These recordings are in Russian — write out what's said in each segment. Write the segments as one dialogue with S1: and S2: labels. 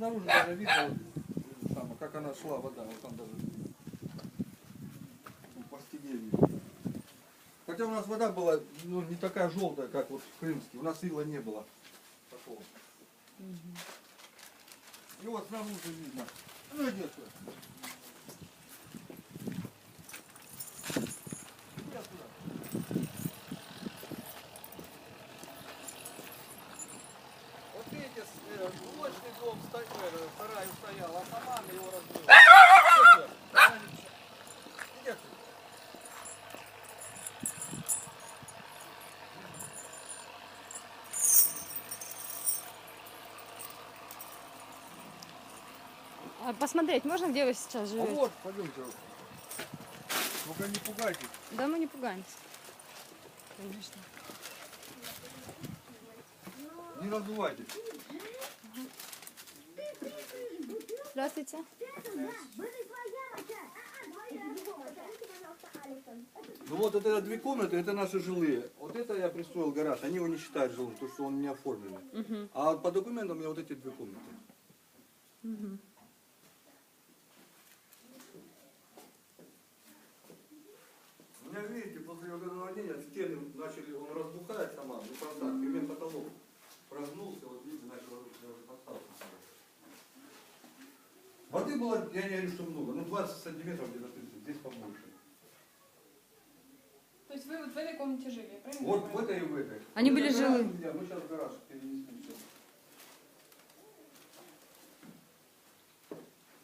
S1: снаружи даже видно, вот, самое, как она шла, вода, вот там даже ну, по стене видно. Хотя у нас вода была ну, не такая желтая, как вот в Крымске. У нас ила не было такого. И вот снаружи видно. Ну иди Вот видите, с- э, блочный дом ста- э, сарай стоял, а сама его разбила. Она не мешает. Иди отсюда.
S2: А посмотреть можно, где вы сейчас
S1: А
S2: живете?
S1: вот, пойдемте. Только не пугайтесь.
S2: Да мы не пугаемся. Конечно.
S1: Не раздувайтесь.
S2: Здравствуйте.
S1: Ну вот это две комнаты, это наши жилые. Вот это я пристроил гараж. Они его не считают жилым, потому что он не оформленный.
S2: Мгм.
S1: А по документам у меня вот эти две комнаты.
S2: Мгм.
S1: У меня, видите, после этого наводнения стены начали, он разбухает сама, ну просадки, у меня потолок прогнулся, вот видите, начал рушиться, я уже поставил. Воды было, я не говорю, что много, ну 20 сантиметров где-то 30, здесь побольше.
S3: То есть вы вот в этой комнате жили, правильно?
S1: Вот в этой и в этой.
S2: Они были
S1: меня, Мы сейчас в гараж перенесем все.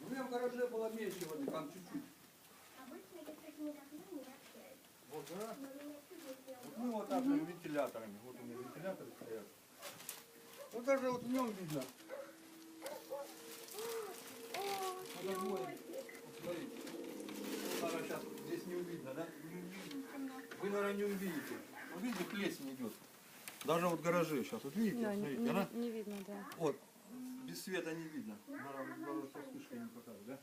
S1: У меня в гараже было меньше воды, там чуть-чуть. Вот гараж. Вот мы вот так вот вентиляторами. Вот у меня вентиляторы стоят. Вот даже вот в нем видно. Вот смотрите. Наверное, сейчас здесь не увидно, да? Не увидно. Вы, наверное, не увидите. Вот видите, плесень идет. Даже вот гаражи сейчас. Вот видите,
S2: Да,
S1: смотрите,
S2: не
S1: она
S2: не видно, да.
S1: вот, без света не видно. Наверное, вспышкой не хватает, да?